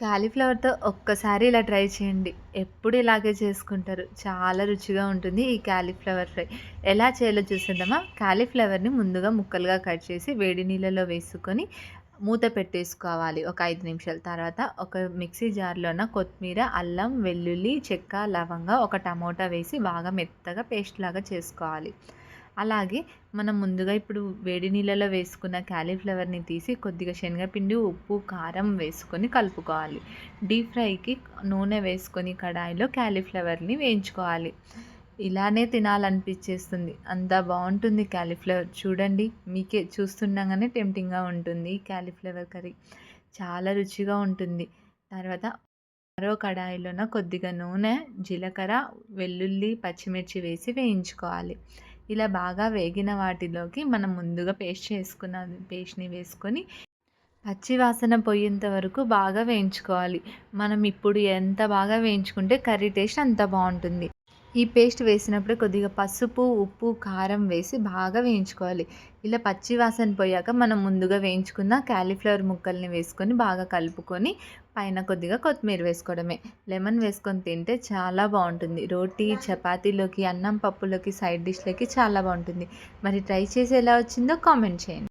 కాలీఫ్లవర్‌తో ఒక్కసారి ఇలా ట్రై చేయండి. ఎప్పుడు ఇలాగే చేసుకుంటారు. చాలా రుచిగా ఉంటుంది ఈ కాలీఫ్లవర్ ఫ్రై. ఎలా చేయాలో చూసేద్దామా? కాలీఫ్లవర్‌ని ముందుగా ముక్కలుగా కట్ చేసి వేడి నీళ్ళలో వేసుకొని మూత పెట్టేసుకోవాలి ఒక ఐదు నిమిషాలు. తర్వాత ఒక మిక్సీ జార్‌లోన కొత్తిమీర, అల్లం, వెల్లుల్లి, చెక్క, లవంగా, ఒక టమోటా వేసి బాగా మెత్తగా పేస్ట్ లాగా చేసుకోవాలి. అలాగే మనం ముందుగా ఇప్పుడు వేడి నీళ్ళలో వేసుకున్న క్యాలీఫ్లవర్ని తీసి కొద్దిగా శనగపిండి, ఉప్పు, కారం వేసుకొని కలుపుకోవాలి. డీప్ ఫ్రైకి నూనె వేసుకొని కడాయిలో క్యాలీఫ్లవర్ని వేయించుకోవాలి. ఇలానే తినాలనిపించేస్తుంది. అంత బాగుంటుంది క్యాలీఫ్లవర్ చూడండి మీకే చూస్తుండగానే టెంప్టింగ్‌గా ఉంటుంది క్యాలీఫ్లవర్ కర్రీ. చాలా రుచిగా ఉంటుంది. తర్వాత మరో కడాయిలోన కొద్దిగా నూనె, జీలకర్ర, వెల్లుల్లి, పచ్చిమిర్చి వేసి వేయించుకోవాలి. ఇలా బాగా వేగిన వాటిలోకి మనం ముందుగా పేస్ట్ చేసుకున్న పేస్ట్‌ని వేసుకొని పచ్చి వాసన పోయేంత వరకు బాగా వేయించుకోవాలి. మనం ఇప్పుడు ఎంత బాగా వేయించుకుంటే కర్రీ టేస్ట్ అంత బాగుంటుంది ఈ పేస్ట్ వేసినప్పుడు కొద్దిగా పసుపు, ఉప్పు, కారం వేసి బాగా వేయించుకోవాలి. ఇలా పచ్చి వాసన పోయాక మనం ముందుగా వేయించుకున్న క్యాలీఫ్లవర్ ముక్కల్ని వేసుకొని బాగా కలుపుకొని పైన కొద్దిగా కొత్తిమీర వేసుకోవడమే. లెమన్ వేసుకొని తింటే చాలా బాగుంటుంది రోటీ, చపాతీలోకి, అన్నం పప్పులోకి, సైడ్ డిష్‌లకి చాలా బాగుంటుంది మరి ట్రై చేసి ఎలా వచ్చిందో కామెంట్ చేయండి.